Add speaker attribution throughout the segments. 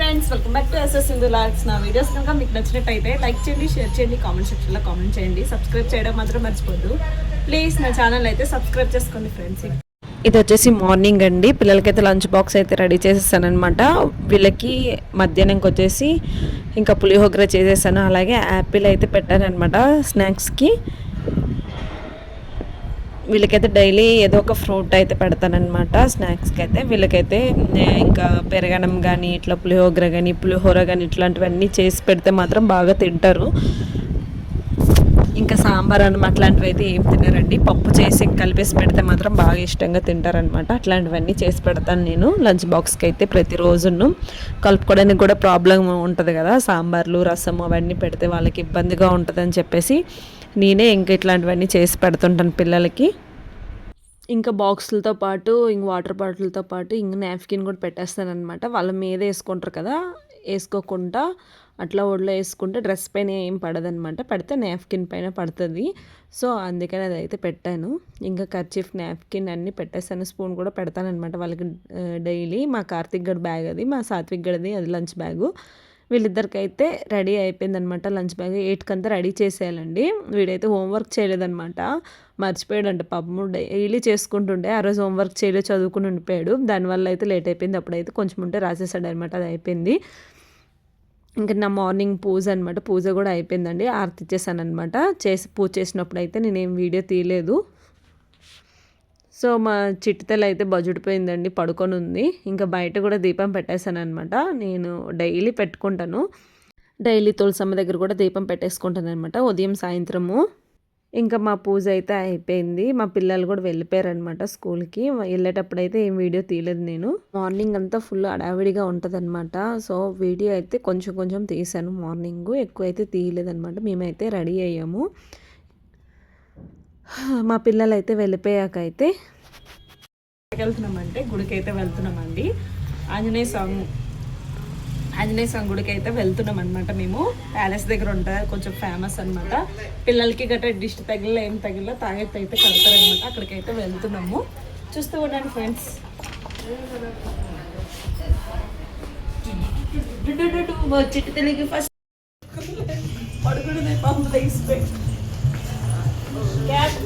Speaker 1: Friends welcome back to SS Sindhu lakhs నా videos కనుక మీకు నచ్చినట్టయితే లైక్ చేయండి షేర్ చేయండి కామెంట్ సెక్షన్లో కామెంట్ చేయండి. సబ్స్క్రైబ్ చేయడం మాత్రం మర్చిపోద్దు. ప్లీజ్ నా ఛానల్ అయితే సబ్స్క్రైబ్ చేసుకోండి ఫ్రెండ్స్
Speaker 2: ఇది వచ్చేసి మార్నింగ్ అండి. పిల్లలకైతే లంచ్ బాక్స్ అయితే రెడీ చేసేసాను అనమాట వీళ్ళకి మధ్యాహ్నంకి వచ్చేసి ఇంకా పులిహోగర చేసేసాను. అలాగే యాపిల్ అయితే పెట్టాను అనమాట స్నాక్స్కి వీళ్ళకైతే డైలీ ఏదో ఒక ఫ్రూట్ అయితే పెడతానమాట స్నాక్స్కి అయితే వీళ్ళకైతే ఇంకా పెరగడం కానీ ఇట్లా పులిహోగర కానీ పులిహోర కానీ ఇట్లాంటివన్నీ చేసి పెడితే మాత్రం బాగా తింటారు. ఇంకా సాంబార్ అన్నం అట్లాంటివి అయితే ఏం తినరండి. పప్పు చేసి కలిపేసి పెడితే మాత్రం బాగా ఇష్టంగా తింటారనమాట అట్లాంటివన్నీ చేసి పెడతాను నేను లంచ్ బాక్స్కి అయితే ప్రతిరోజును. కలుపుకోవడానికి కూడా ప్రాబ్లం ఉంటుంది కదా సాంబార్లు రసం అవన్నీ పెడితే వాళ్ళకి ఇబ్బందిగా ఉంటుందని చెప్పేసి నేనే ఇంకా ఇట్లాంటివన్నీ చేసి పెడుతుంటాను పిల్లలకి. ఇంకా బాక్సులతో పాటు ఇంక వాటర్ బాటిల్తో పాటు ఇంక నాప్కిన్ కూడా పెట్టేస్తాను అనమాట వాళ్ళ మీద వేసుకుంటారు కదా వేసుకోకుండా అట్లా ఒడిలో వేసుకుంటే డ్రెస్ పైన ఏం పడదనమాట పెడితే నాప్కిన్ పైన పడుతుంది. సో అందుకని అది అయితే పెట్టాను. ఇంకా కర్చీఫ్ నాప్కిన్ అన్నీ పెట్టేస్తాను స్పూన్ కూడా పెడతానమాట వాళ్ళకి డైలీ. మా కార్తిక్ గడ్ బ్యాగ్ అది మా సాత్విక్ గడిది అది లంచ్ బ్యాగు. వీళ్ళిద్దరికైతే రెడీ అయిపోయిందనమాట లంచ్ బ్యాగ్. ఎయిట్కి అంతా రెడీ చేసేయాలండి. వీడైతే హోంవర్క్ చేయలేదనమాట. మర్చిపోయాడంట పాపము. డైలీ చేసుకుంటుండే. ఆ రోజు హోంవర్క్ చేయలేదు చదువుకుని ఉండిపోయాడు. దానివల్ల అయితే లేట్ అయిపోయింది. అప్పుడైతే కొంచెం ఉంటే రాసేసాడు అనమాట అది అయిపోయింది. ఇంకా నా మార్నింగ్ పూజ అనమాట. పూజ కూడా అయిపోయిందండి. ఆర్తి ఇచ్చేసాను అనమాట చేసి పూజ చేసినప్పుడు అయితే నేనేం వీడియో తీయలేదు. సో మా చిట్టితల్లి అయితే బజుడిపోయిందండి పడుకొని ఉంది ఇంకా బయట కూడా దీపం పెట్టేశాను అనమాట నేను డైలీ పెట్టుకుంటాను. డైలీ తులసమ్మ దగ్గర కూడా దీపం పెట్టేసుకుంటాను అనమాట ఉదయం సాయంత్రము. ఇంకా మా పూజ అయితే అయిపోయింది. మా పిల్లలు కూడా వెళ్ళిపోయారనమాట స్కూల్కి. వెళ్ళేటప్పుడు అయితే ఏం వీడియో తీయలేదు నేను. మార్నింగ్ అంతా ఫుల్ అడావిడిగా ఉంటుందన్నమాట. సో వీడియో అయితే కొంచెం కొంచెం తీసాను మార్నింగ్. ఎక్కువ అయితే తీయలేదనమాట మేమైతే రెడీ అయ్యాము. మా పిల్లలు అయితే వెళ్ళిపోయాక అయితే
Speaker 1: వెళ్తున్నామంటే గుడికి అయితే వెళ్తున్నామండి ఆంజనేయ స్వామి ఆంజనేయ స్వామి గుడికి అయితే వెళ్తున్నాం అనమాట మేము ప్యాలెస్ దగ్గర ఉంటుంది కొంచెం ఫేమస్ అనమాట పిల్లలకి గట్రా డిష్ తగిలిన ఏం తగిలిన తాగెత్తి అయితే కడతారనమాట అక్కడికైతే వెళ్తున్నాము చూస్తూ ఉండండి ఫ్రెండ్స్ తెలియకి ఫస్ట్ పడుకునే పంపు తీసిపోయి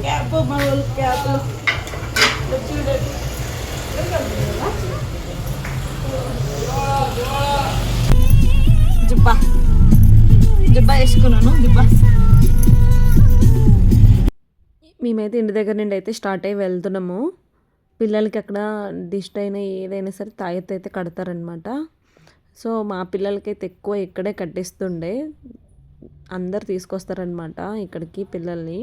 Speaker 1: క్యాప్ మా వాళ్ళు క్యాప్ చూడండి జుబ్బా జుబ్బా వేసుకున్నాను జుబ్బా
Speaker 2: మేమైతే ఇంటి దగ్గర నుండి అయితే స్టార్ట్ అయ్యి వెళ్తున్నాము. పిల్లలకి అక్కడ డిస్ట్ అయినా ఏదైనా సరే తాయెత్తు అయితే కడతారనమాట సో మా పిల్లలకైతే ఎక్కువ ఇక్కడే కట్టిస్తుండే. అందరు తీసుకొస్తారనమాట ఇక్కడికి పిల్లల్ని.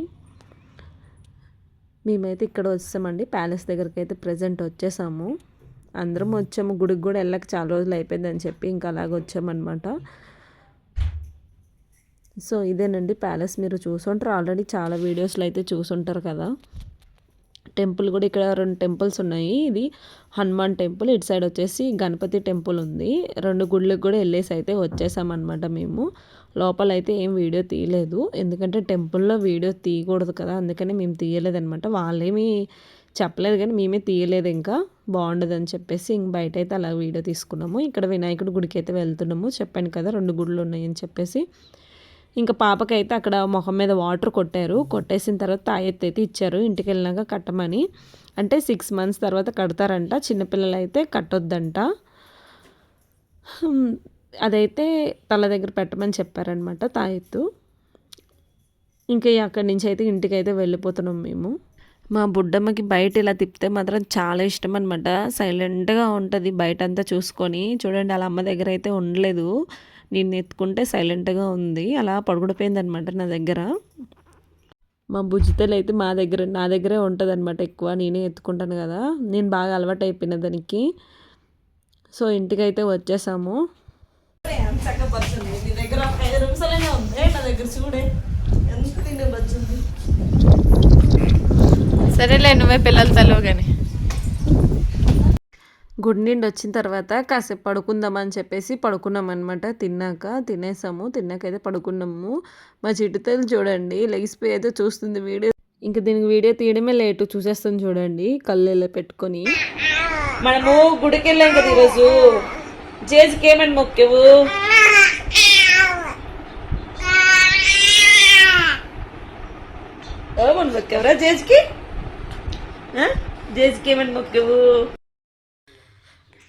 Speaker 2: మేమైతే ఇక్కడ వచ్చామండి. ప్యాలెస్ దగ్గరికి అయితే ప్రజెంట్ వచ్చేసాము. అందరం వచ్చాము. గుడికి కూడా వెళ్ళక చాలా రోజులు అయిపోయిందని చెప్పి ఇంకా అలాగ వచ్చామన్నమాట. సో ఇదేనండి ప్యాలెస్. మీరు చూసుంటారు. ఆల్రెడీ చాలా వీడియోస్లో అయితే చూసుంటారు కదా. టెంపుల్ కూడా ఇక్కడ రెండు టెంపుల్స్ ఉన్నాయి. ఇది హనుమాన్ టెంపుల్. ఇటు సైడ్ వచ్చేసి గణపతి టెంపుల్ ఉంది. రెండు గుళ్ళకి కూడా వెళ్ళేసి అయితే వచ్చేసామన్నమాట మేము. లోపల అయితే ఏం వీడియో తీయలేదు. ఎందుకంటే టెంపుల్లో వీడియో తీయకూడదు కదా. అందుకని మేము తీయలేదనమాట వాళ్ళేమీ చెప్పలేదు కానీ మేమే తీయలేదు ఇంకా. బాగుండదని చెప్పేసి ఇంక బయట అయితే అలా వీడియో తీసుకున్నాము. ఇక్కడ వినాయకుడి గుడికి అయితే వెళ్తున్నాము. చెప్పాను కదా రెండు గుడులు ఉన్నాయని చెప్పేసి. ఇంకా పాపకైతే అక్కడ మొహం మీద వాటర్ కొట్టారు. కొట్టేసిన తర్వాత తాయెత్తు అయితే ఇచ్చారు. ఇంటికి వెళ్ళినాక కట్టమని. అంటే సిక్స్ మంత్స్ తర్వాత కడతారంట. చిన్నపిల్లలు అయితే కట్టొద్దంట అదైతే తల దగ్గర పెట్టమని చెప్పారనమాట తాయెత్తు. ఇంకా అక్కడి నుంచి అయితే ఇంటికి అయితే వెళ్ళిపోతున్నాం మేము. మా బుడ్డమ్మకి బయట ఇలా తిప్పితే మాత్రం చాలా ఇష్టం అనమాట సైలెంట్గా ఉంటుంది బయట అంతా చూసుకొని. చూడండి అలా అమ్మ దగ్గర అయితే ఉండలేదు. నేను ఎత్తుకుంటే సైలెంట్గా ఉంది. అలా పడుకుడిపోయింది అనమాట నా దగ్గర. మా బుజ్జితలు అయితే మా దగ్గర నా దగ్గరే ఉంటుంది అనమాట ఎక్కువ. నేనే ఎత్తుకుంటాను కదా. నేను బాగా అలవాటు అయిపోయిన దానికి. సో ఇంటికైతే వచ్చేసాము.
Speaker 1: చక్కగా పచ్చింది నీ దగ్గర ఒక ఐదు నిమిషాలైనా ఉంది. నా దగ్గర చూడే. ఎంత తిండి వచ్చింది
Speaker 3: సరేలే నువ్వే పిల్లలు తలవు కానీ
Speaker 2: గుడి నుండి వచ్చిన తర్వాత కాసేపు పడుకుందామని చెప్పేసి పడుకున్నాం అనమాట తిన్నాక తినేసాము. తిన్నాక అయితే పడుకున్నాము. మా చిట్టుతల్లి చూడండి లెగిసిపోయి అయితే చూస్తుంది వీడియో. ఇంకా దీనికి వీడియో తీయడమే లేటు చూసేస్తుంది చూడండి. కళ్ళు ఇలా పెట్టుకొని.
Speaker 1: మనము గుడికి వెళ్ళాం కదా ఈరోజు. జేజ్కి ఏమని మొక్కేవు? ఏమని మొక్కేవరా జేజ్కి? జేజ్కి ఏమని మొక్కేవు?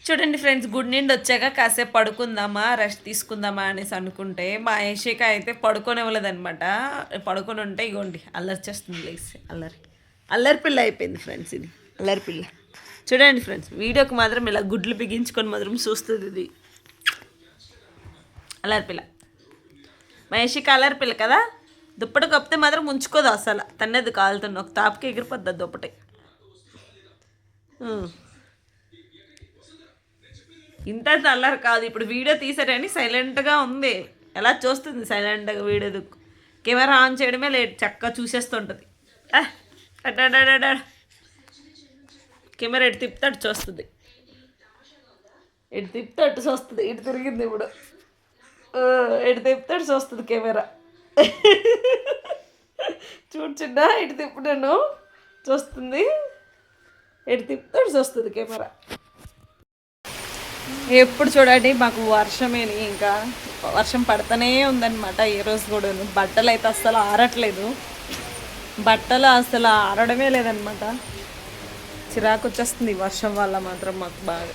Speaker 1: చూడండి ఫ్రెండ్స్ గుడ్ నుండి వచ్చాక కాసేపు పడుకుందామా రెస్ట్ తీసుకుందామా అనేసి అనుకుంటే మా యశిక అయితే పడుకోనివ్వలేదనమాట పడుకొని ఉంటే ఇగోండి అల్లరి చేస్తుంది లేసి అల్లరి. అల్లరి పిల్ల అయిపోయింది ఫ్రెండ్స్ ఇది. అల్లరి పిల్ల. చూడండి ఫ్రెండ్స్ వీడియోకి మాత్రం ఇలా గుడ్లు బిగించుకొని మాత్రం చూస్తుంది ఇది. అల్లరి పిల్ల. మా అల్లరి పిల్ల కదా? దుప్పటి కప్పితే మాత్రం ఉంచుకోదు అసలు. తన్నది కాలుతుంది ఒక తాపకి ఎగిరిపోద్ది దుప్పటి. ఇంత అల్లరి కాదు. ఇప్పుడు వీడియో తీసారని సైలెంట్గా ఉంది. ఎలా చూస్తుంది సైలెంట్గా వీడియో కెమెరా ఆన్ చేయడమే లేట్. చక్కగా చూసేస్తుంటుంది. ఆ, కెమెరా ఎటు తిప్పితే అటు చూస్తుంది. ఎటు తిప్పితే అటు చూస్తుంది. ఇటు తిరిగింది ఇప్పుడు. ఎటు తిప్పితే అటు చూస్తుంది కెమెరా. చూడు చిన్న ఇటు తిప్పుడాను చూస్తుంది. ఎటు తిప్పితే అటు చూస్తుంది కెమెరా. ఎప్పుడు చూడండి మాకు వర్షమేని ఇంకా. వర్షం పడుతూనే ఉందన్నమాట ఈ రోజు కూడా బట్టలు అయితే అస్సలు ఆరట్లేదు. బట్టలు అసలు ఆరడమే లేదనమాట చిరాకు వచ్చేస్తుంది వర్షం వల్ల మాత్రం మాకు బాగా.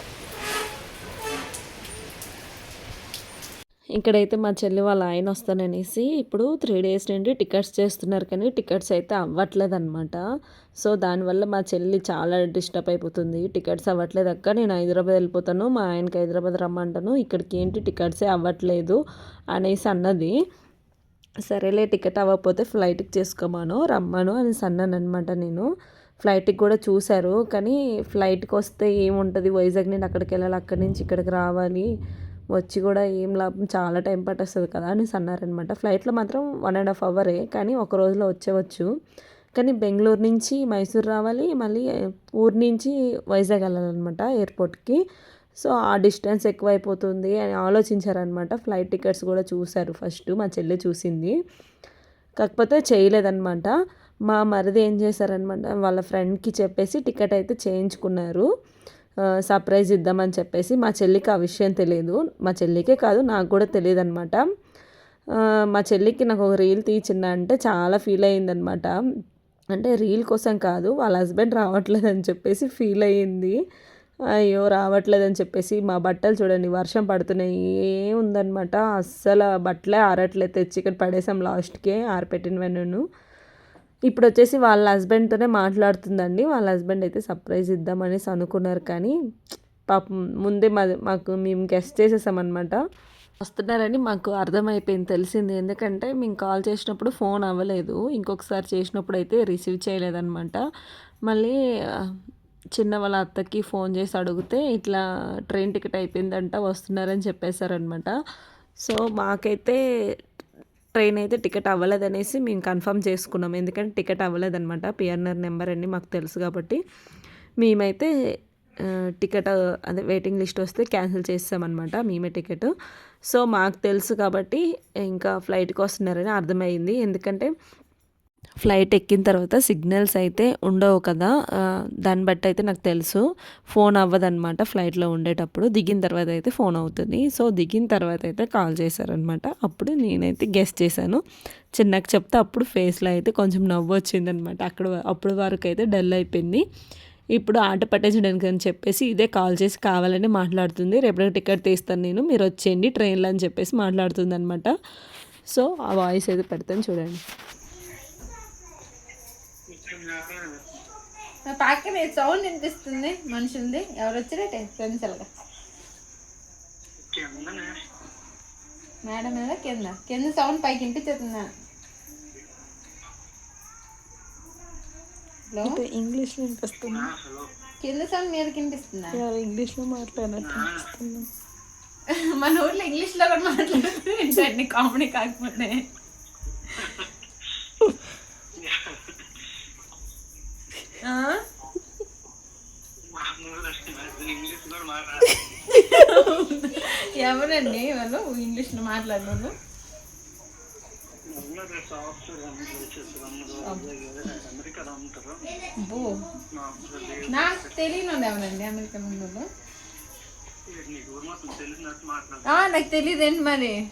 Speaker 2: ఇక్కడైతే మా చెల్లి వాళ్ళ ఆయన వస్తాననేసి ఇప్పుడు త్రీ డేస్ నుండి టికెట్స్ చేస్తున్నారు కానీ టికెట్స్ అయితే అవ్వట్లేదు అనమాట సో దానివల్ల మా చెల్లి చాలా డిస్టర్బ్ అయిపోతుంది. టికెట్స్ అవ్వట్లేదు అక్క నేను హైదరాబాద్ వెళ్ళిపోతాను మా ఆయనకి హైదరాబాద్ రమ్మంటాను ఇక్కడికి ఏంటి టికెట్సే అవ్వట్లేదు అనేసి అన్నది. సరేలే టికెట్ అవ్వకపోతే ఫ్లైట్కి చేసుకోమాను రమ్మను అనేసి అన్నాను అనమాట నేను. ఫ్లైట్కి కూడా చూశారు. కానీ ఫ్లైట్కి వస్తే ఏముంటుంది? వైజాగ్ నేను అక్కడికి వెళ్ళాలి అక్కడి నుంచి ఇక్కడికి రావాలి వచ్చి కూడా ఏం లాభం? చాలా టైం పట్టేస్తుంది కదా అనేసి అన్నారనమాట ఫ్లైట్లో మాత్రం వన్ అండ్ హాఫ్ అవరే కానీ ఒక రోజులో వచ్చేవచ్చు. కానీ బెంగళూరు నుంచి మైసూర్ రావాలి. మళ్ళీ ఊరు నుంచి వైజాగ్ వెళ్ళాలన్నమాట ఎయిర్పోర్ట్కి. సో ఆ డిస్టెన్స్ ఎక్కువైపోతుంది అని ఆలోచించారనమాట ఫ్లైట్ టికెట్స్ కూడా చూశారు ఫస్ట్. మా చెల్లి చూసింది. కాకపోతే చేయలేదన్నమాట. మా మరిది ఏం చేశారనమాట వాళ్ళ ఫ్రెండ్కి చెప్పేసి టికెట్ అయితే చేయించుకున్నారు. సర్ప్రైజ్ ఇద్దామని చెప్పేసి మా చెల్లికి ఆ విషయం తెలియదు మా చెల్లికే కాదు నాకు కూడా తెలియదు అనమాట మా చెల్లికి నాకు ఒక రీల్ తీచింద అంటే చాలా ఫీల్ అయ్యిందనమాట. అంటే రీల్ కోసం కాదు వాళ్ళ హస్బెండ్ రావట్లేదని చెప్పేసి ఫీల్ అయ్యింది. అయ్యో రావట్లేదని చెప్పేసి మా బట్టలు చూడండి వర్షం పడుతున్నాయి ఏముందనమాట. అస్సలు బట్టలే ఆరట్లేదు తెచ్చి ఇక్కడ పడేసాం లాస్ట్కే ఆరపెట్టినవన్నీ ఇప్పుడు వచ్చేసి వాళ్ళ హస్బెండ్తోనే మాట్లాడుతుందండి. వాళ్ళ హస్బెండ్ అయితే సర్ప్రైజ్ ఇద్దామనేసి అనుకున్నారు కానీ పాపం ముందే మా మాకు మేము గెస్ట్ చేసేసామన్నమాట. వస్తున్నారని మాకు అర్థమైపోయింది తెలిసింది. ఎందుకంటే మేము కాల్ చేసినప్పుడు ఫోన్ అవ్వలేదు. ఇంకొకసారి చేసినప్పుడు అయితే రిసీవ్ చేయలేదన్నమాట. మళ్ళీ చిన్న వాళ్ళ అత్తకి ఫోన్ చేసి అడిగితే ఇట్లా ట్రైన్ టికెట్ అయిపోయిందంట వస్తున్నారని చెప్పేశారనమాట సో మాకైతే ట్రైన్ అయితే టికెట్ అవ్వలేదనేసి మేము కన్ఫర్మ్ చేసుకున్నాం. ఎందుకంటే టికెట్ అవ్వలేదన్నమాట. పిఎన్ఆర్ నెంబర్ అన్ని మాకు తెలుసు కాబట్టి మేమైతే టికెట్ అదే వెయిటింగ్ లిస్ట్ వస్తే క్యాన్సిల్ చేస్తామన్నమాట మేమే టికెట్. సో మాకు తెలుసు కాబట్టి ఇంకా ఫ్లైట్కి వస్తున్నారని అర్థమైంది. ఎందుకంటే ఫ్లైట్ ఎక్కిన తర్వాత సిగ్నల్స్ అయితే ఉండవు కదా. దాన్ని బట్టి అయితే నాకు తెలుసు. ఫోన్ అవ్వదన్నమాట ఫ్లైట్లో ఉండేటప్పుడు. దిగిన తర్వాత అయితే ఫోన్ అవుతుంది. సో దిగిన తర్వాత అయితే కాల్ చేశారనమాట అప్పుడు నేనైతే గెస్ట్ చేశాను. చిన్నకు చెప్తే అప్పుడు ఫేస్లో అయితే కొంచెం నవ్వు వచ్చిందనమాట అక్కడ అప్పుడు వరకు అయితే డల్ అయిపోయింది. ఇప్పుడు ఆట పట్టించడానికి అని చెప్పేసి ఇదే కాల్ చేసి కావాలని మాట్లాడుతుంది. రేపటికి టికెట్ తీస్తాను నేను. మీరు వచ్చేయండి ట్రైన్లో అని చెప్పేసి మాట్లాడుతుంది అనమాట సో ఆ వాయిస్ అయితే పెడతాను చూడండి.
Speaker 3: పక్కన సౌండ్ వినిపిస్తుంది మనుషులది. ఎవరు వచ్చారటే ఫ్రెండ్స్ అలాగా. మేడం మీద కింద కింద సౌండ్ పైకి వినిపించుతుందా హలో?
Speaker 2: ఇంగ్లీష్లో వినిపిస్తుంది?
Speaker 3: కింద సౌండ్ మీద వినిపిస్తుందా?
Speaker 2: ఇంగ్లీష్లో మాట్లాడినట్టు అనిపిస్తుంది.
Speaker 3: మన ఊర్లో ఇంగ్లీష్లో కూడా మాట్లాడుతుంది కామెడీ కాకపోతే ఆ? ఎవరండి వాళ్ళు? ఇంగ్లీష్లో మాట్లాడిన అబ్బో. నాకు తెలియను ఎవరండి అమెరికా ఆ, నాకు తెలియదు ఏంటి మరి.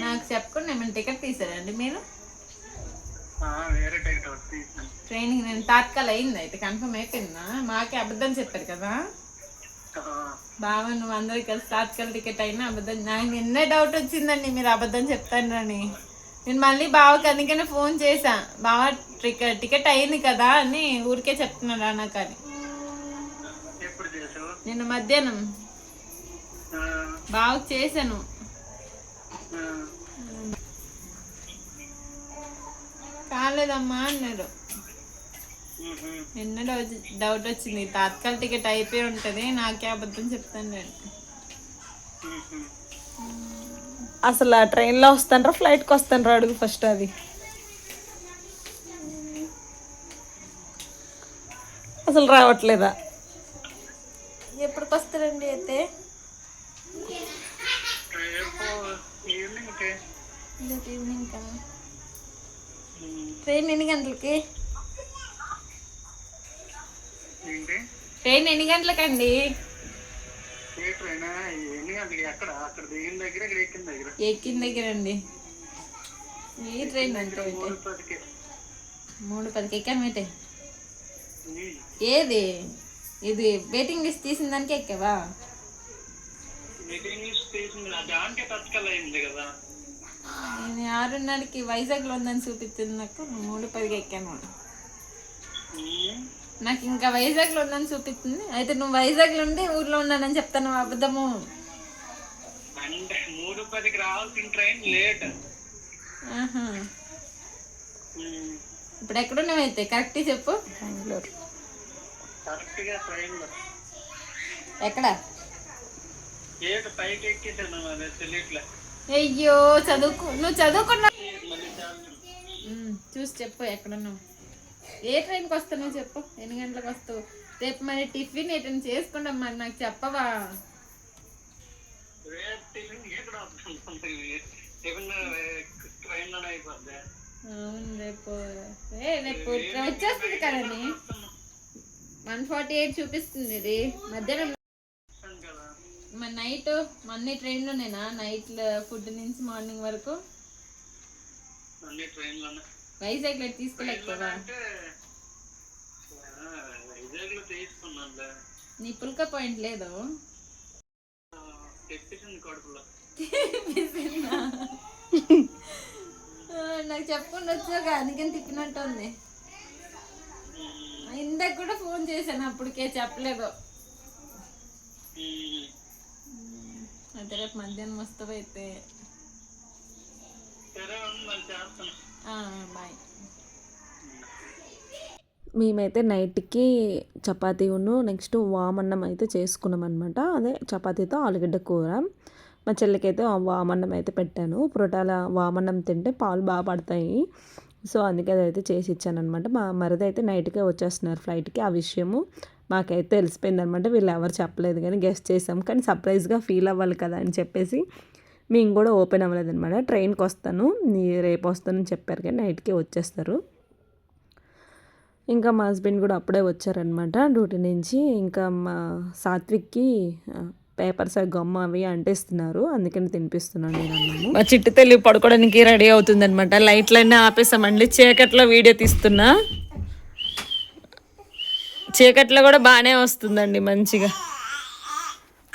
Speaker 3: నాకు చెప్పకుండా ఏమైనా టికెట్ తీసారండి మీరు
Speaker 4: వేరే టికెట్ ఒకటి తీసాను
Speaker 3: ట్రైనింగ్ నేను తాత్కాల్ అయింది అయితే కన్ఫర్మ్ అయిపోయిందా? మాకే అబద్ధం చెప్పారు కదా? బాగా నువ్వు అందరికి కలిసి తాత్కాల్ టికెట్ అయినా అబద్ధం నాకు నిన్నే డౌట్ వచ్చిందండి మీరు అబద్ధం చెప్తానని. నేను మళ్ళీ బావకి అందుకనే ఫోన్ చేశా. బావ టికెట్ టికెట్ అయింది కదా అని ఊరికే చెప్తున్నాడా నాకు అని నిన్న మధ్యాహ్నం. బావకి చేశాను
Speaker 4: ఆ,
Speaker 3: కాలేదమ్మా అన్నారు. నిన్న డౌట్ డౌట్ వచ్చింది. తాత్కాల్ టికెట్ అయిపోయి ఉంటుంది. నాకే అబద్ధం చెప్తాను నేను.
Speaker 2: అసలు ఆ ట్రైన్లో వస్తానరా ఫ్లైట్కి వస్తానరా అడుగు ఫస్ట్ అది. అసలు రావట్లేదా?
Speaker 3: ఎప్పటికి వస్తారండి అయితే ఈవినింగ్ కదా? ట్రైన్ ఎన్ని గంటలకి? ట్రైన్ ఎన్ని గంటలకండి?
Speaker 4: ఎక్కిన దగ్గర?
Speaker 3: అండి ఏ ట్రైన్ అంటే?
Speaker 4: మూడు పదికి.
Speaker 3: ఎక్కాను ఏది? ఇది వెయిటింగ్ లిస్ట్ తీసిన దానికి ఎక్కావా?
Speaker 4: దానికే తత్కాల్ అయింది కదా.
Speaker 3: నేను ఆరున్నరకి వైజాగ్లో ఉందని చూపిస్తుంది నాకు మూడు పదికి ఎక్కాను. నాకు ఇంకా వైజాగ్లో ఉందని చూపిస్తుంది. అయితే నువ్వు వైజాగ్లో ఉండి ఊర్లో ఉన్నానని చెప్తాను అబద్ధము.
Speaker 4: అంటే మూడు పదికి రావాల్సిన ట్రైన్ లేట్.
Speaker 3: ఇప్పుడు ఎక్కడున్నావు అయితే? కరెక్ట్ చెప్పు.
Speaker 2: బెంగళూరు.
Speaker 4: కరెక్ట్గా ట్రైన్లో
Speaker 3: ఎక్కడ?
Speaker 4: ఏడు పైకి ఎక్కేసాను తెలియట్లే
Speaker 3: అయ్యో చదువుకు నువ్వు చదువుకున్నా చూసి చెప్పు ఎక్కడున్నావు. ఏ ట్రైన్కి వస్తున్నావు చెప్పు. ఎన్ని గంటలకు వస్తావు? రేపు మరి టిఫిన్ ఎటైనా చేసుకుంటాం మరి నాకు చెప్పవా? అవును రేపు ఏ రేపు వచ్చేస్తుంది కదండి. వన్ ఫార్టీ ఎయిట్ చూపిస్తుంది ఇది. మధ్యాహ్నం మరి నైట్ అన్ని ట్రైన్లోనేనా నైట్ ఫుడ్ నుంచి మార్నింగ్ వరకు? వైజాగ్లో
Speaker 4: తీసుకున్నానులే.
Speaker 3: నీ పుల్క పాయింట్ లేదు? నాకు చెప్పకుండా వచ్చాక అందుకని తిప్పినట్టు ఉంది ఇందాక కూడా ఫోన్ చేశాను అప్పటికే చెప్పలేదు. అయితే రేపు మధ్యాహ్నం వస్తావు అయితే? బాయ్.
Speaker 2: మేమైతే నైట్కి చపాతీ ఉన్ను నెక్స్ట్ వామన్నం అయితే చేసుకున్నాం అనమాట అదే చపాతీతో ఆలుగడ్డ కూర. మా చెల్లికైతే వామన్నం అయితే పెట్టాను. పురోటాల వామన్నం తింటే పాలు బాగా పడతాయి. సో అందుకే అదైతే చేసి ఇచ్చాను అనమాట మా మరిది అయితే నైట్కే వచ్చేస్తున్నారు ఫ్లైట్కి ఆ విషయము. మాకైతే తెలిసిపోయింది అనమాట వీళ్ళు ఎవరు చెప్పలేదు కానీ గెస్ట్ చేసాం. కానీ సర్ప్రైజ్గా ఫీల్ అవ్వాలి కదా అని చెప్పేసి మేము కూడా ఓపెన్ అవ్వలేదు అనమాట ట్రైన్కి వస్తాను. నీ- రేపు వస్తానని చెప్పారు కానీ నైట్కి వచ్చేస్తారు. ఇంకా మా హస్బెండ్ కూడా అప్పుడే వచ్చారనమాట డ్యూటీ నుంచి. ఇంకా మా సాత్విక్కి పేపర్స్ అవి గమ్మ అవి అంటేస్తున్నారు. అందుకని తినిపిస్తున్నాను నేను మా చిట్టు తల్లి పడుకోవడానికి రెడీ అవుతుందనమాట లైట్లన్నీ ఆపేసామండి. చీకట్లో వీడియో తీస్తున్నా. చీకట్లో కూడా బాగానే వస్తుందండి మంచిగా.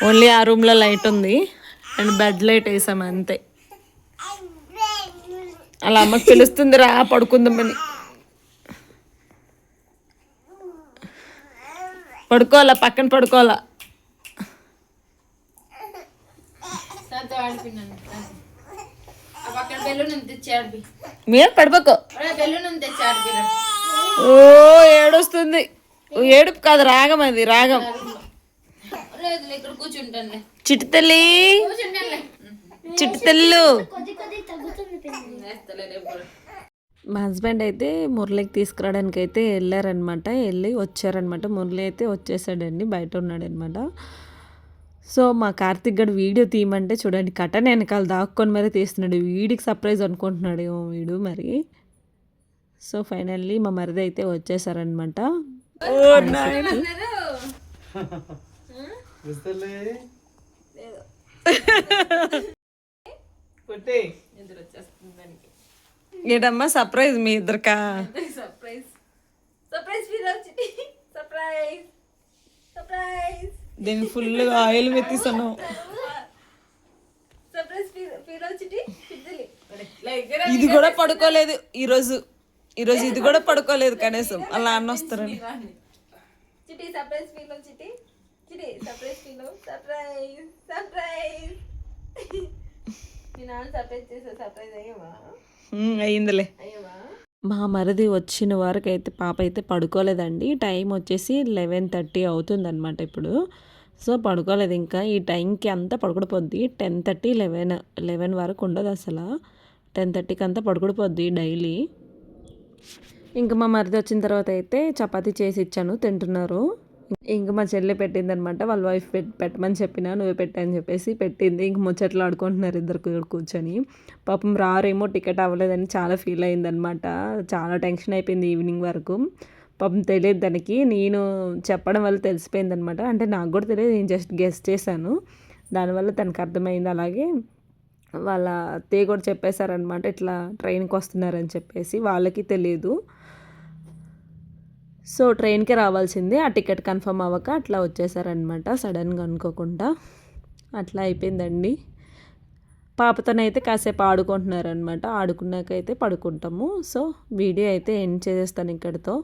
Speaker 2: ఓన్లీ ఆ రూమ్లో లైట్ ఉంది. అండ్ బెడ్ లైట్ వేసాం అంతే. అలా అమ్మకి తెలుస్తుంది రా పడుకుందామని పడుకోవాలా పక్కన పడుకోవాలా? మీరు పడిపోకో. ఓ ఏడొస్తుంది. ఏడుపు కాదు రాగం అది రాగం. చిట్టు తల్లి. చిట్టు తల్లు. మా హస్బెండ్ అయితే మురళికి తీసుకురావడానికి అయితే వెళ్ళారనమాట. వెళ్ళి వచ్చారనమాట. మురళి అయితే వచ్చేసాడండి బయట ఉన్నాడనమాట. సో మా కార్తిక్ గడు వీడియో తీయమంటే చూడండి కటన్ వెనకాల దాక్కొని మరీ తీస్తున్నాడు. వీడికి సర్ప్రైజ్ అనుకుంటున్నాడు ఏమో వీడు మరి. సో ఫైనల్లీ మా మరిది అయితే వచ్చేసారనమాట. ఏంటమ్మా సర్ప్రైజ్ మీ ఇద్దరికా?
Speaker 3: సర్ప్రైజ్ సర్ప్రైజ్ సర్ప్రైజ్ సర్ప్రైజ్
Speaker 2: దీన్ని ఆయిల్
Speaker 3: ఫీల్ ఫీల్ వచ్చి
Speaker 2: ఇది కూడా పడుకోలేదు ఈరోజు. ఈరోజు ఇది కూడా పడుకోలేదు కనీసం. అలా అన్న వస్తారని.
Speaker 3: చిటి సర్ప్రైజ్ ఫీల్ చిటి. చిటి సర్ప్రైజ్ ఫీల్ సర్ప్రైజ్ సర్ప్రైజ్ మీ నాన్న సర్ప్రైజ్ చేసా సర్ప్రైజ్ అయ్యవా?
Speaker 2: ఉమ్, అయ్యిందిలే.
Speaker 3: అయ్యవా?
Speaker 2: మా మరిది వచ్చిన వరకు అయితే పాప అయితే పడుకోలేదండి. టైం వచ్చేసి లెవెన్ థర్టీ అవుతుందన్నమాట ఇప్పుడు. సో పడుకోలేదు ఇంకా. ఈ టైంకి అంతా పడుకుడిపోద్ది టెన్ థర్టీ లెవెన్ లెవెన్ వరకు ఉండదు అసలు. టెన్ థర్టీకి అంతా పడుకుడిపోద్ది డైలీ. ఇంకా మా మరిది వచ్చిన తర్వాత అయితే చపాతి చేసి ఇచ్చాను తింటున్నారు. ఇంక మా చెల్లి పెట్టిందనమాట వాళ్ళ వైఫ్ పెట్ పెట్టమని చెప్పిన నువ్వే పెట్టని చెప్పేసి పెట్టింది. ఇంక ముచ్చట్లు ఆడుకుంటున్నారు ఇద్దరు కూర్చొని. పాపం రారేమో టికెట్ అవ్వలేదని చాలా ఫీల్ అయిందనమాట. చాలా టెన్షన్ అయిపోయింది ఈవినింగ్ వరకు. పాపం తెలియదు దానికి నేను చెప్పడం వల్ల తెలిసిపోయింది అనమాట అంటే నాకు కూడా తెలియదు నేను జస్ట్ గెస్ట్ చేశాను. దానివల్ల తనకు అర్థమైంది. అలాగే వాళ్ళ అత్తయ్య కూడా చెప్పేశారనమాట ఇట్లా ట్రైన్కి వస్తున్నారని చెప్పేసి. వాళ్ళకి తెలియదు సో ట్రైన్కి రావాల్సింది. ఆ టికెట్ కన్ఫర్మ్ అవ్వక అట్లా వచ్చేసారనమాట సడన్గా అనుకోకుండా. అట్లా అయిపోయిందండి. పాపతోనైతే కాసేపు ఆడుకుంటున్నారనమాట. ఆడుకున్నాకైతే పడుకుంటాము. సో వీడియో అయితే ఎండ్ చేసేస్తాను ఇక్కడితో.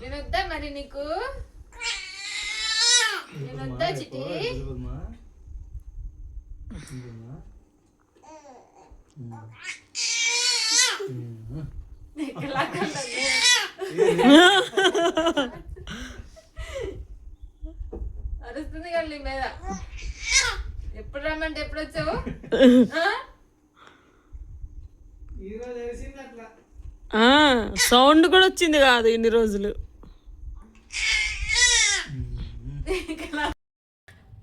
Speaker 3: నేను వద్దా మరి నీకు? నేను వద్దా చిటి అరుస్తుంది కదా నీ మీద. ఎప్పుడు రమ్మంటే ఎప్పుడు వచ్చావు? ఆ?
Speaker 2: సౌండ్ కూడా వచ్చింది కాదు ఇన్ని రోజులు.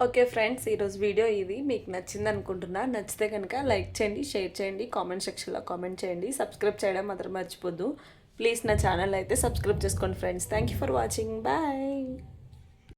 Speaker 2: ఓకే ఫ్రెండ్స్ ఈరోజు వీడియో ఇది. మీకు నచ్చింది అనుకుంటున్నా నచ్చితే కనుక లైక్ చేయండి షేర్ చేయండి కామెంట్ సెక్షన్లో కామెంట్ చేయండి. సబ్స్క్రైబ్ చేయడం మాత్రం మర్చిపోద్దు. ప్లీజ్ నా ఛానల్ అయితే సబ్స్క్రైబ్ చేసుకోండి friends. Thank you for watching. Bye.